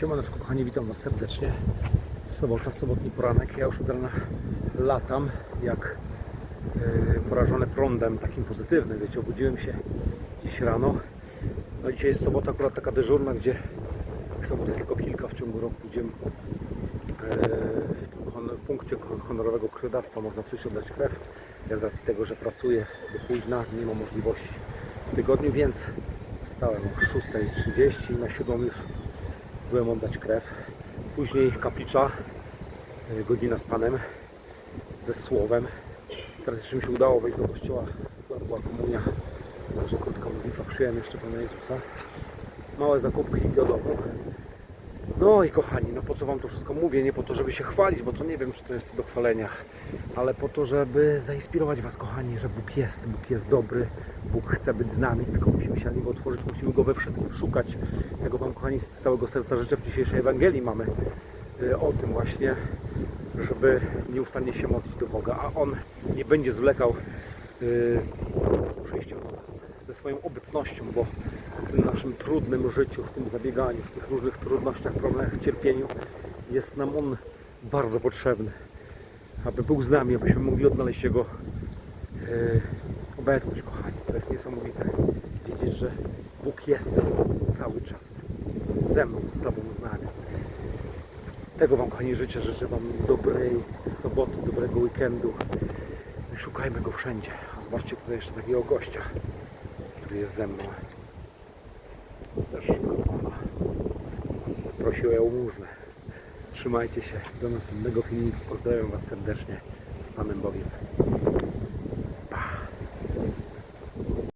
Siemaneczko kochani, witam Was serdecznie. Sobota, sobotni poranek. Ja już od rana latam jak yy, porażony prądem takim pozytywnym. Wiecie, obudziłem się dziś rano. No dzisiaj jest sobota akurat taka dyżurna, gdzie sobot jest tylko kilka w ciągu roku, gdzie yy, w, tym hon- punkcie honorowego krwiodawstwa można przyjść oddać krew. Ja z racji tego, że pracuję do późna, nie mam możliwości w tygodniu, więc wstałem o 6.30 i na 7 już byłem oddać krew. Później kaplicza, y, godzina z Panem, ze Słowem. Teraz jeszcze mi się udało wejść do kościoła, akurat była komunia, także krótka modlitwa, przyjąłem jeszcze Pana Jezusa. Małe zakupki i do domu. No i kochani, no po co Wam to wszystko mówię? Nie po to, żeby się chwalić, bo to nie wiem, czy to jest do chwalenia, ale po to, żeby zainspirować Was, kochani, że Bóg jest, Bóg jest dobry, Bóg chce być z nami, tylko musimy się na Niego otworzyć, musimy Go we wszystkim szukać. Tego Wam, kochani, z całego serca życzę. W dzisiejszej Ewangelii mamy y, o tym właśnie, żeby nieustannie się modlić do Boga, a On nie będzie zwlekał y, z przyjściem ze swoją obecnością, bo w tym naszym trudnym życiu, w tym zabieganiu, w tych różnych trudnościach, problemach, cierpieniu jest nam On bardzo potrzebny, aby był z nami, abyśmy mogli odnaleźć Jego e, obecność, kochani. To jest niesamowite wiedzieć, że Bóg jest cały czas ze mną, z Tobą, z nami. Tego Wam, kochani, życzę. Życzę Wam dobrej soboty, dobrego weekendu. Szukajmy Go wszędzie. Zobaczcie tutaj jeszcze takiego gościa, który jest ze mną. Też szukam Pana. Prosił o jałmużnę. Trzymajcie się. Do następnego filmiku. Pozdrawiam Was serdecznie. Z Panem Bogiem.